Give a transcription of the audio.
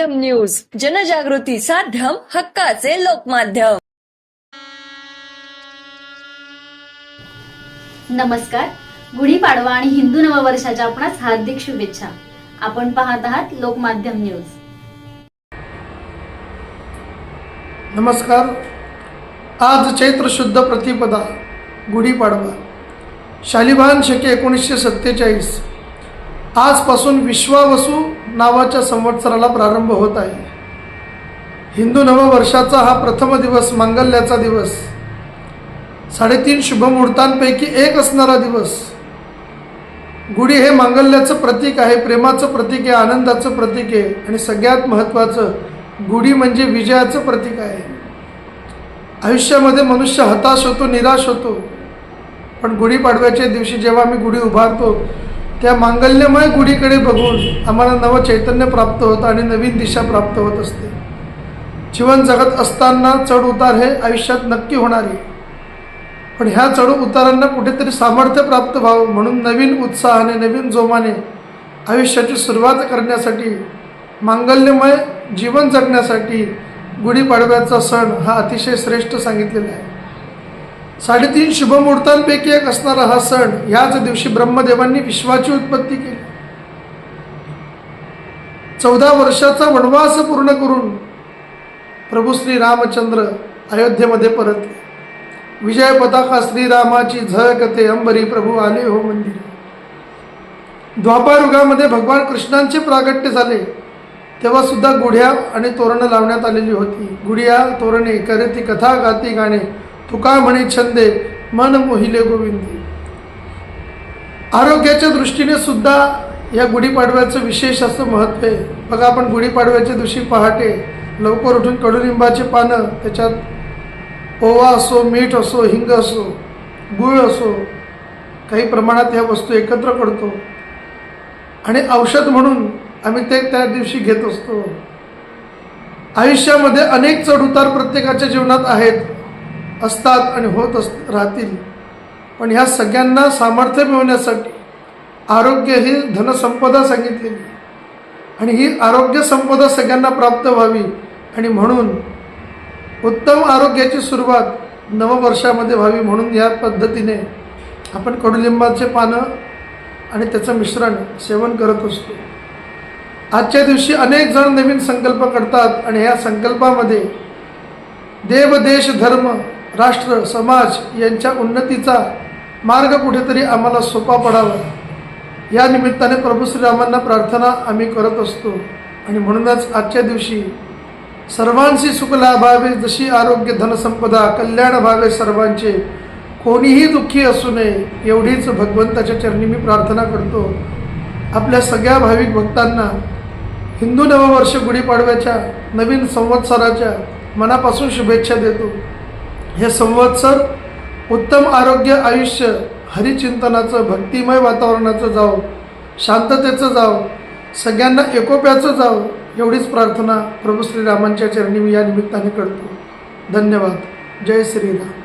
News जनजागृती साध्यम हक्काचे लोकमाध्यम. नमस्कार. गुढीपाडवा आणि हिंदू नववर्षाच्या आपणास हार्दिक शुभेच्छा. आपण पाहत आहात लोकमाध्यम न्यूज. नमस्कार. आज चैत्र शुद्ध प्रतिपदा गुढीपाडवा शालिभान शके एकोणीसशे सत्तेचाळीस. आजपासून विश्वावसू नावाच्या संवत्सराला प्रारंभ होत आहे. हिंदू नववर्षाचा हा प्रथम दिवस मांगल्याचा दिवस. साडेतीन शुभमुहूर्तांपैकी एक असणारा दिवस. गुढी हे मांगल्याचं प्रतीक आहे प्रेमाचं प्रतीक आहे आनंदाचं प्रतीक आहे आणि सगळ्यात महत्त्वाचं गुढी म्हणजे विजयाचं प्रतीक आहे. आयुष्यामध्ये मनुष्य हताश होतो निराश होतो. पण गुढीपाडव्याच्या दिवशी जेव्हा आम्ही गुढी उभारतो त्या मांगल्यमय गुढीकडे बघून आम्हाला नवं चैतन्य प्राप्त होतं आणि नवीन दिशा प्राप्त होत असते. जीवन जगत असताना चढ उतार हे आयुष्यात नक्की होणार. आहे पण ह्या चढ उतारांना कुठेतरी सामर्थ्य प्राप्त व्हावं म्हणून नवीन उत्साहाने नवीन जोमाने आयुष्याची सुरुवात करण्यासाठी मांगल्यमय जीवन जगण्यासाठी गुढीपाडव्याचा सण हा अतिशय श्रेष्ठ सांगितलेला आहे. साडेतीन शुभमुहूर्तांपैकी एक असणारा हा सण ह्याच दिवशी ब्रह्मदेवांनी विश्वाची उत्पत्ती केली. चौदा वर्षाचा वनवास पूर्ण करून प्रभू श्री रामचंद्र अयोध्येमध्ये परतले. विजय पताका श्रीरामाची झळकते अंबरी प्रभू आले हो मंदिर. द्वापारुगामध्ये भगवान कृष्णांचे प्रागट्य झाले. तेव्हा सुद्धा गुढ्या आणि तोरणं लावण्यात आलेली होती. गुढिया तोरणे करती कथा गाती गाणे तुका म्हणे छंदे? मन मोहिले गोविंदी. आरोग्याच्या दृष्टीने सुद्धा या गुढीपाडव्याचं विशेष असं महत्त्व आहे. बघा आपण गुढीपाडव्याच्या दिवशी पहाटे लवकर उठून कडुलिंबाची पानं त्याच्यात ओवा असो मीठ असो हिंग असो गुळ असो काही प्रमाणात ह्या वस्तू एकत्र करतो. आणि औषध म्हणून आम्ही ते त्या दिवशी घेत असतो. आयुष्यामध्ये अनेक चढउतार प्रत्येकाच्या जीवनात आहेत. असतात आणि होत अस राहतील. पण ह्या सगळ्यांना सामर्थ्य मिळवण्यासाठी आरोग्य ही धनसंपदा सांगितलेली. आणि ही आरोग्य संपदा सगळ्यांना प्राप्त व्हावी. आणि म्हणून उत्तम आरोग्याची सुरुवात नववर्षामध्ये व्हावी म्हणून या पद्धतीने आपण कडुलिंबाचे पानं आणि त्याचं मिश्रण सेवन करत असतो. आजच्या दिवशी अनेक जण नवीन संकल्प करतात आणि ह्या संकल्पामध्ये देव देश धर्म राष्ट्र समाज यांच्या उन्नतीचा मार्ग कुठेतरी आम्हाला सोपा पडावा. या निमित्ताने प्रभू श्रीरामांना प्रार्थना आम्ही करत असतो. आणि म्हणूनच आजच्या दिवशी सर्वांशी सुखला भावे जशी आरोग्य धनसंपदा कल्याण भावे सर्वांचे कोणीही दुःखी असू नये एवढीच भगवंताच्या चरणी मी प्रार्थना करतो. आपल्या सगळ्या भाविक भक्तांना हिंदू नववर्ष गुढीपाडव्याच्या नवीन संवत्सराच्या मनापासून शुभेच्छा देतो. हे संवत्सर उत्तम आरोग्य आयुष्य हरिचिंतनाचं भक्तिमय वातावरणाचं जावं शांततेचं जावं सगळ्यांना एकोप्याचं जावं एवढीच प्रार्थना प्रभू श्रीरामांच्या चरणी मी या निमित्ताने करतो. धन्यवाद. जय श्रीराम.